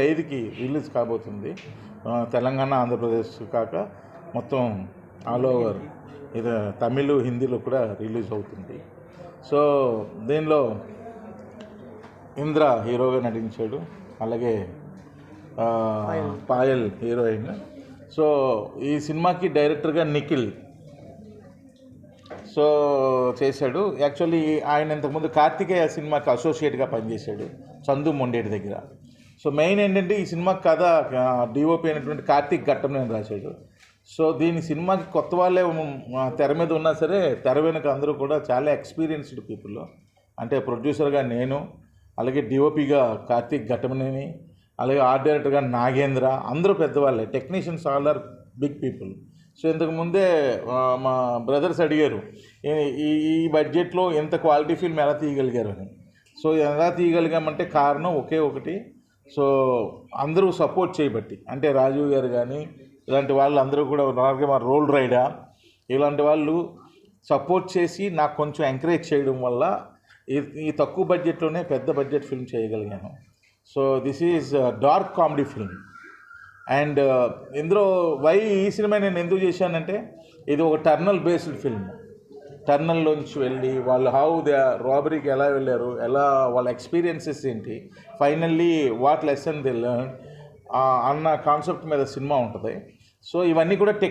ఐదుకి రిలీజ్ కాబోతుంది. తెలంగాణ ఆంధ్రప్రదేశ్ కాక మొత్తం ఆల్ ఓవర్ ఇది తమిళ్ హిందీలో కూడా రిలీజ్ అవుతుంది. సో దీనిలో ఇంద్ర హీరోగా నటించాడు. అలాగే పాయల్. హీరోయిన్. సో ఈ సినిమాకి డైరెక్టర్గా నిఖిల్. సో చేశాడు. యాక్చువల్లీ ఆయన ఇంతకుముందు కార్తికేయ సినిమాకి అసోసియేట్గా పనిచేశాడు. చందు మొండేటి దగ్గర. సో మెయిన్ ఏంటంటే ఈ సినిమా కథ డిఓపి అయినటువంటి కార్తీక్ ఘట్టం రాశాడు. సో దీని సినిమాకి కొత్త వాళ్ళే తెర మీద ఉన్నా సరే తెర వెనుక అందరూ కూడా చాలా ఎక్స్పీరియన్స్డ్ పీపుల్ అంటే ప్రొడ్యూసర్గా నేను అలాగే డిఓపిగా కార్తీక్ ఘట్టమనేని అలాగే ఆర్ట్ డైరెక్టర్గా నాగేంద్ర అందరూ పెద్దవాళ్ళే. Technicians all are big people so ఇంతకుముందే మా బ్రదర్స్ అడిగారు ఈ- ఈ ఈ బడ్జెట్లో ఎంత క్వాలిటీ ఫిల్మ్ ఎలా తీయగలిగారు? అని. సో ఎలా తీయగలిగామంటే కారణం ఒకే ఒకటి సో అందరూ సపోర్ట్ చేయబట్టి అంటే రాజీవ్ గారు కానీ ఇలాంటి వాళ్ళు అందరూ కూడా అలాగే మా రోల్ రైడా ఇలాంటి వాళ్ళు సపోర్ట్ చేసి నాకు కొంచెం ఎంకరేజ్ చేయడం వల్ల ఈ ఈ తక్కువ బడ్జెట్లోనే పెద్ద బడ్జెట్ ఫిల్మ్ చేయగలిగాను. So this is dark comedy film and ఇందులో వై ఈ సినిమా నేను ఎందుకు చేశానంటే ఇది ఒక టర్నల్ బేస్డ్ ఫిల్మ్ టర్నల్లోంచి వెళ్ళి వాళ్ళు హౌ దే రాబరీకి ఎలా వెళ్ళారు ఎలా వాళ్ళ ఎక్స్పీరియన్సెస్ ఏంటి finally what lesson they learn అన్న కాన్సెప్ట్ మీద సినిమా ఉంటుంది. సో ఇవన్నీ కూడా టెక్